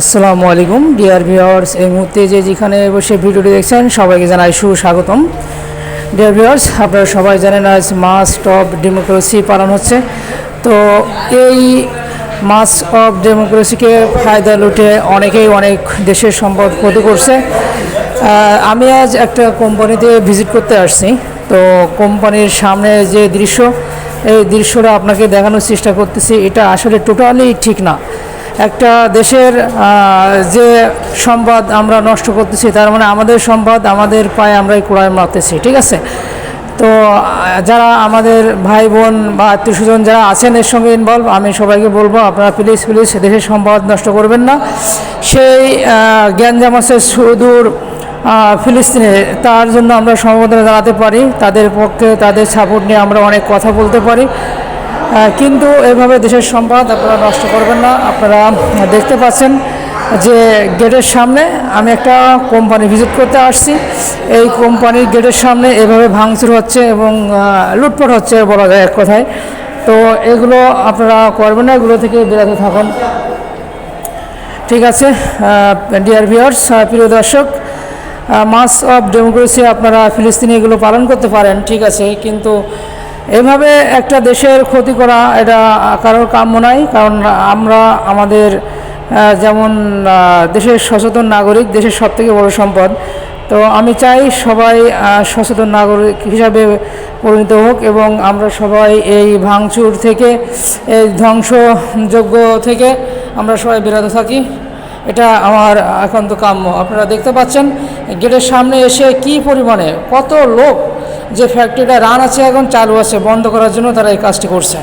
আসসালামু আলাইকুম, dear viewers, এই মুহূর্তে যে যেখানে বসে ভিডিওটি দেখছেন, সবাইকে জানাই সুস্বাগতম। ডিয়ার ভিউয়ার্স, আপনারা সবাই জানেন আজ মাস অফ ডেমোক্রেসি পালন হচ্ছে। তো এই মাস অফ ডেমোক্রেসিকে ফায়দা লুটে অনেকেই অনেক দেশের সম্পদ ক্ষতি করছে। আমি আজ একটা কোম্পানিতে ভিজিট করতে আসছি। তো কোম্পানির সামনে যে দৃশ্য, এই দৃশ্যটা আপনাকে দেখানোর চেষ্টা করতেছি, এটা আসলে টোটালি ঠিক না। একটা দেশের যে সম্পদ আমরা নষ্ট করতেছি, তার মানে আমাদের সম্পদ আমাদের পায়ে আমরাই কুড়ায় মারতেছি, ঠিক আছে? তো, যারা আমাদের ভাই বোন বা আত্মীয় স্বজন যারা আছেন এর সঙ্গে ইনভলভ আমি সবাইকে বলব, আপনারা প্লিজ প্লিজ দেশের সম্পদ নষ্ট করবেন না। সেই আছে সুদূর ফিলিস্তিনে, তার জন্য আমরা সমবেদনা জানাতে পারি, তাদের পক্ষে তাদের সাপোর্ট নিয়ে আমরা অনেক কথা বলতে পারি। কিন্তু এভাবে দেশের সম্পদ আপনারা নষ্ট করবেন না। আপনারা দেখতে পাচ্ছেন যে গেটের সামনে আমি একটা কোম্পানি ভিজিট করতে আসছি। এই কোম্পানির গেটের সামনে এভাবে ভাঙচুর হচ্ছে এবং লুটপাট হচ্ছে বলা যায় এক কথায়। তো এগুলো আপনারা করবেন না, এগুলো থেকে বেরোতে থাকুন। ঠিক আছে ডিয়ার ভিউয়ার্স প্রিয় দর্শক মাস অফ ডেমোক্রেসি আপনারা ফিলিস্তিনি এগুলো পালন করতে পারেন, ঠিক আছে। কিন্তু এভাবে একটা দেশের ক্ষতি করা এটা কারোর কাম্য নাই, কারণ আমরা আমাদের যেমন দেশের সচেতন নাগরিক দেশের সবথেকে বড় সম্পদ। তো আমি চাই সবাই সচেতন নাগরিক হিসাবে পরিণত হোক এবং আমরা সবাই এই ভাঙচুর থেকে, এই ধ্বংসযোগ্য থেকে আমরা সবাই বিরত থাকি। এটা আমার একান্ত কাম্য। আপনারা দেখতে পাচ্ছেন, গেটের সামনে এসে কি পরিমাণে, কত লোক যে ফ্যাক্টরিটা রান আছে এখন চালু আছে বন্ধ করার জন্য তারা এই কাজটি করছে।